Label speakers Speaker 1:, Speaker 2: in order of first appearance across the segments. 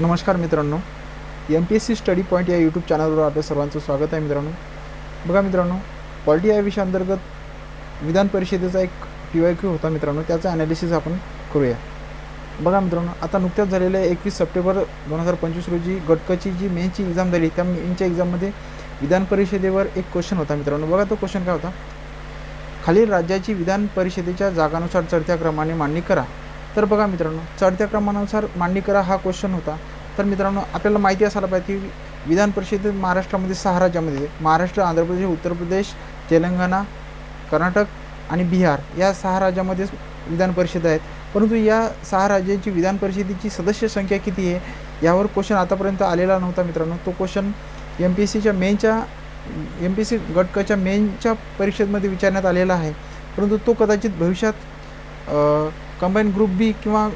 Speaker 1: नमस्कार मित्रांनो. M P S C study point या यूट्यूब चॅनलवर आपल्या सर्वांचं स्वागत आहे मित्रांनो. बघा मित्रांनो पॉलिटी या विषयाअंतर्गत विधान परिषदेचा एक पी वाय क्यू होता मित्रांनो त्याचं ॲनालिसिस आपण करूया. बघा मित्रांनो आता नुकत्याच झालेल्या एकवीस सप्टेंबर दोन हजार पंचवीस रोजी गटकची जी मेनची एक्झाम झाली त्या मेनच्या एक्झाममध्ये विधान परिषदेवर एक क्वेश्चन होता मित्रांनो. बघा तो क्वेश्चन काय होता? खालील राज्याची विधान परिषदेच्या जागानुसार चढत्या क्रमाने मांडणी करा. तर बघा मित्रांनो चढत्या क्रमानुसार मांडणी करा हा क्वेश्चन होता. तर मित्रांनो आपल्याला माहिती असायला पाहिजे की विधान परिषद महाराष्ट्रामध्ये सहा राज्यामध्ये महाराष्ट्र आंध्र प्रदेश उत्तर प्रदेश तेलंगणा कर्नाटक आणि बिहार या सहा राज्यामध्येच विधान परिषद आहेत. परंतु या सहा राज्यांची विधान परिषदेची सदस्य संख्या किती आहे? यावर क्वेश्चन आतापर्यंत आलेला नव्हता मित्रांनो. तो क्वेश्चन एम पी एस सीच्या मेनच्या एम पी एस सी गटकच्या मेनच्या परीक्षेमध्ये विचारण्यात आलेला आहे. परंतु तो कदाचित भविष्यात कंबाईन ग्रुप बी किंवा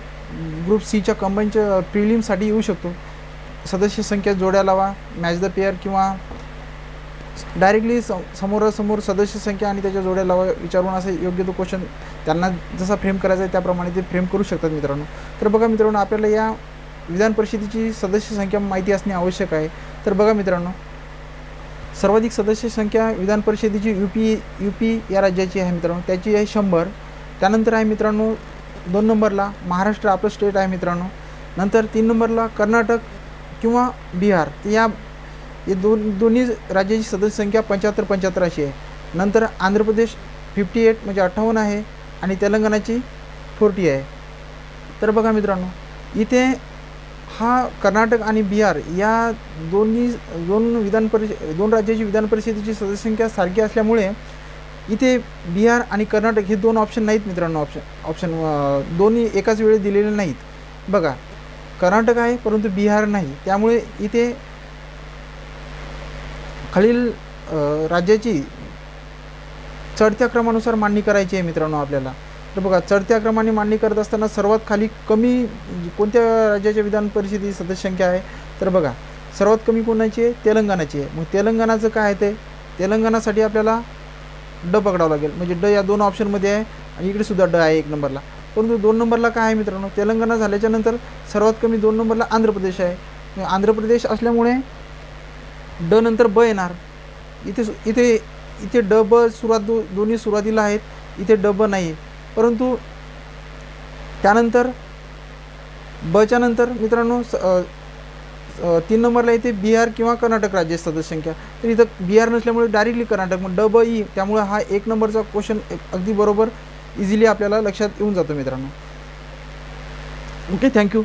Speaker 1: ग्रुप सीच्या कंबाईनच्या प्रिलिमसाठी येऊ शकतो. सदस्य संख्या जोड्या लावा मॅच द पेअर किंवा डायरेक्टली समोरासमोर सदस्य संख्या आणि त्याच्या जोड्या लावा विचारून असे योग्य तो क्वेश्चन त्यांना जसा फ्रेम करायचा आहे त्याप्रमाणे ते फ्रेम करू शकतात मित्रांनो. तर बघा मित्रांनो आपल्याला या विधान परिषदेची सदस्य संख्या माहिती असणे आवश्यक आहे. तर बघा मित्रांनो सर्वाधिक सदस्य संख्या विधान परिषदेची यू पी यू पी या राज्याची आहे मित्रांनो. त्याची आहे शंभर. त्यानंतर आहे मित्रांनो दोन नंबरला महाराष्ट्र आपलं स्टेट आहे मित्रांनो. नंतर तीन नंबरला कर्नाटक किंवा बिहार. तर या हे दोन दोन्ही राज्याची सदस्य संख्या पंच्याहत्तर पंच्याहत्तर अशी आहे. नंतर आंध्र प्रदेश फिफ्टी एट म्हणजे अठ्ठावन्न आहे आणि तेलंगणाची फोर्टी आहे. तर बघा मित्रांनो इथे हा कर्नाटक आणि बिहार या दोन्ही दोन विधान परिषद दोन राज्याची विधान परिषदेची सदस्य संख्या सारखी असल्यामुळे इथे बिहार आणि कर्नाटक हे दोन ऑप्शन नाहीत मित्रांनो ऑप्शन ऑप्शन दोन्ही एकाच वेळी दिलेले नाहीत. बघा कर्नाटक आहे परंतु बिहार नाही. त्यामुळे इथे खालील राज्याची चढत्या क्रमानुसार मांडणी करायची आहे मित्रांनो आपल्याला. तर बघा चढत्या क्रमाने मांडणी करत असताना सर्वात खाली कमी म्हणजे कोणत्या राज्याच्या विधान परिषदेची सदस्य संख्या आहे? तर बघा सर्वात कमी कोणाची आहे? तेलंगणाची आहे. मग तेलंगणाचं काय आहे ते? तेलंगणासाठी आपल्याला ड पकडावं लागेल. म्हणजे ड या दोन ऑप्शनमध्ये आहे आणि इकडे सुद्धा ड आहे एक नंबरला. परंतु दोन नंबरला काय आहे मित्रांनो? तेलंगणा झाल्याच्यानंतर सर्वात कमी दोन नंबरला आंध्र प्रदेश आहे. आंध्र प्रदेश असल्यामुळे ड नंतर ब येणार. इथे सु- इथे इथे ड ब सुरुवात दो दोन्ही सुरुवातीला आहेत. इथे ड ब नाही आहे परंतु त्यानंतर बच्या नंतर मित्रांनो स- तीन नंबरला येते बिहार किंवा कर्नाटक राज्य सदस्य संख्या. तर इथं बिहार नसल्यामुळे डायरेक्टली कर्नाटक मग डब ई त्यामुळे हा एक नंबरचा क्वेश्चन अगदी बरोबर इझिली आपल्याला लक्षात येऊन जातो मित्रांनो. Okay thank you